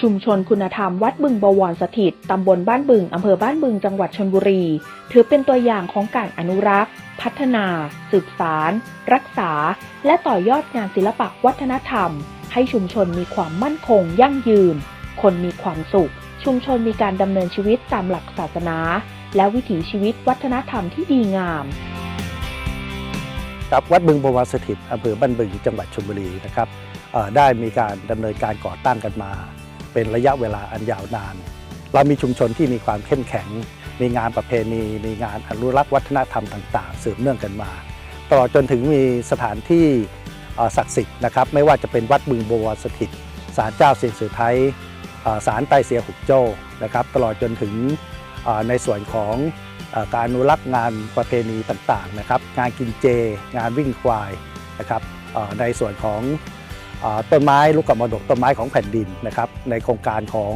ชุมชนคุณธรรมวัดบึงบวรสถิต ตำบลบ้านบึง อำเภอบ้านบึง จังหวัดชนบุรี ถือเป็นตัวอย่างของการอนุรักษ์ พัฒนา สืบสาร รักษา และต่อยอดงานศิลปะวัฒนธรรม ให้ชุมชนมีความมั่นคง ยั่งยืน คนมีความสุข ชุมชนมีการดำเนินชีวิตตามหลักศาสนา และวิถีชีวิตวัฒนธรรมที่ดีงามครับวัดบึงบวรสถิตอำเภอบ้านบึง จังหวัดชลบุรีนะครับได้มีการดำเนินการก่อตั้งกันมา เป็นระยะเวลาอันยาวนาน เรามีชุมชนที่มีความเข้มแข็ง มีงานประเพณี มีงานอนุรักษ์วัฒนธรรมต่างๆ สืบเนื่องกันมาตลอดจนถึงมีสถานที่ศักดิ์สิทธิ์นะครับไม่ว่าจะเป็นวัดบึงบัวสถิตศาลเจ้าเสียงสือไทยศาลไตเสียหุกโจ้นะครับตลอดจนถึงในส่วนของอการอนุรักษ์งานประเพณีต่างๆนะครับงานกินเจ งานวิ่งควายนะครับในส่วนของ ต้นไม้ลูกกำมรดกต้นไม้ของแผ่นดินนะครับในโครงการของ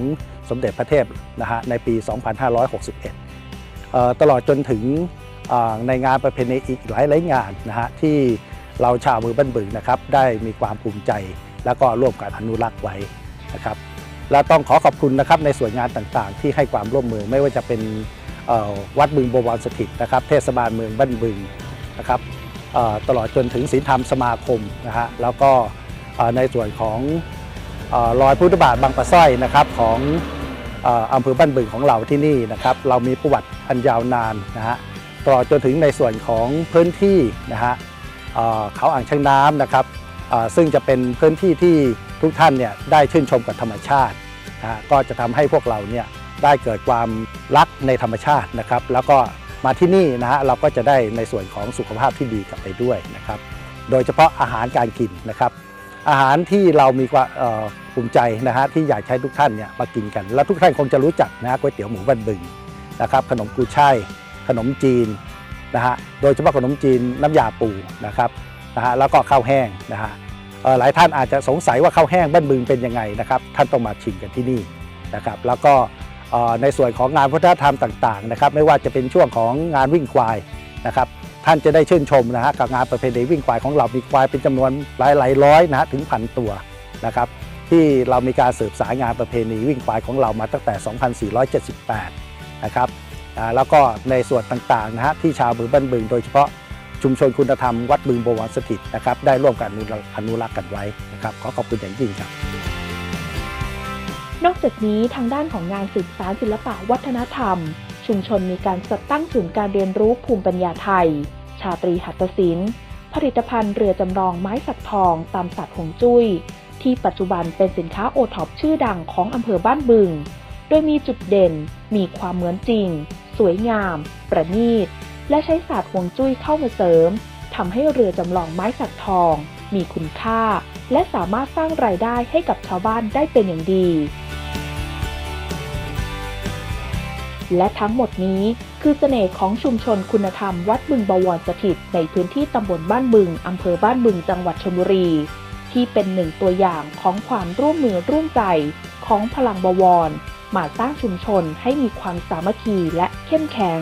สมเด็จพระเทพนะฮะในปี 2561 ตลอดจนถึงในงานประเพณีอีกหลายหลายๆงานนะฮะที่เราชาวมือบ้านบึงนะครับได้มีความภูมิใจ แล้วก็ร่วมกันอนุรักษ์ไว้นะครับและต้องขอขอบคุณนะครับในส่วนงานต่างๆ ที่ให้ความร่วมมือไม่ว่าจะเป็นวัดบึงบวรสถิตนะครับเทศบาลเมืองบ้านบึงนะครับตลอดจนถึงศีลธรรมสมาคมนะฮะแล้วก็ ในส่วนของเอ่อรอยพุทธบาทบางปะสร้อยนะครับของอำเภอบ้านบึงของเราที่นี่นะครับ เรามีประวัติอันยาวนานนะฮะตลอดจนถึงในส่วนของพื้นที่นะฮะเขาอ่างช้างน้ำนะครับซึ่งจะเป็นพื้นที่ที่ทุกท่านเนี่ยได้ชื่นชมกับธรรมชาตินะก็จะทำให้พวกเราเนี่ยได้เกิดความรักในธรรมชาตินะครับ แล้วก็มาที่นี่นะฮะเราก็จะได้ในส่วนของสุขภาพที่ดีกลับไปด้วยนะครับ โดยเฉพาะอาหารการกินนะครับ อาหารที่เรามีความภูมิใจนะฮะที่อยากใช้ทุกท่านเนี่ยมากินกัน แล้วทุกท่านคงจะรู้จักนะฮะก๋วยเตี๋ยวหมูบ้านบึงนะครับขนมกุยช่ายขนมจีนนะฮะโดยเฉพาะขนมจีนน้ำยาปูนะครับนะฮะแล้วก็ข้าวแห้งนะฮะหลายท่านอาจจะสงสัยว่าข้าวแห้งบ้านบึงเป็นยังไงนะครับท่านต้องมาชิมกันที่นี่นะครับแล้วก็ในส่วนของงานวัฒนธรรมต่างๆนะครับไม่ว่าจะเป็นช่วงของงานวิ่งควายนะครับ ท่านจะได้ชื่นชมนะฮะกับงานประเพณีวิ่งควายของเรา มีควายเป็นจำนวนหลายหลายร้อยนะฮะถึงพันตัวนะครับที่เรามีการสืบสารงานประเพณีวิ่งควายของเรามาตั้งแต่ 2478 นะครับแล้วก็ในส่วนต่างๆนะฮะที่ชาวบึงบ้านบึง โดยเฉพาะชุมชนคุณธรรมวัดบึงบวรสถิตนะครับได้ร่วมกันอนุรักษ์กันไว้นะครับขอขอบคุณอย่างยิ่งครับ นอกจากนี้ทางด้านของงานสืบสารศิลปะวัฒนธรรม ชุมชนมีการจัดตั้งศูนย์การเรียนรู้ภูมิปัญญาไทย ชาตรีหัตถศิลป์ ผลิตภัณฑ์เรือจำลองไม้สักทองตามสัตว์หงจุ้ย ที่ปัจจุบันเป็นสินค้าโอท็อปชื่อดังของอำเภอบ้านบึง โดยมีจุดเด่น มีความเหมือนจริง สวยงาม ประณีต และใช้ศาสตร์หวงจุ้ยเข้ามาเสริมทำให้เรือจำลองไม้สักทอง มีคุณค่า และสามารถสร้างรายได้ให้กับชาวบ้านได้เป็นอย่างดี และทั้งหมดนี้คือเสน่ห์ของชุมชนคุณธรรมวัดบึงบวรสถิต ในพื้นที่ตำบลบ้านบึง อำเภอบ้านบึงจังหวัดชลบุรี ที่เป็นหนึ่งตัวอย่างของความร่วมมือร่วมใจของพลังบวร มาสร้างชุมชนให้มีความสามัคคีและเข้มแข็ง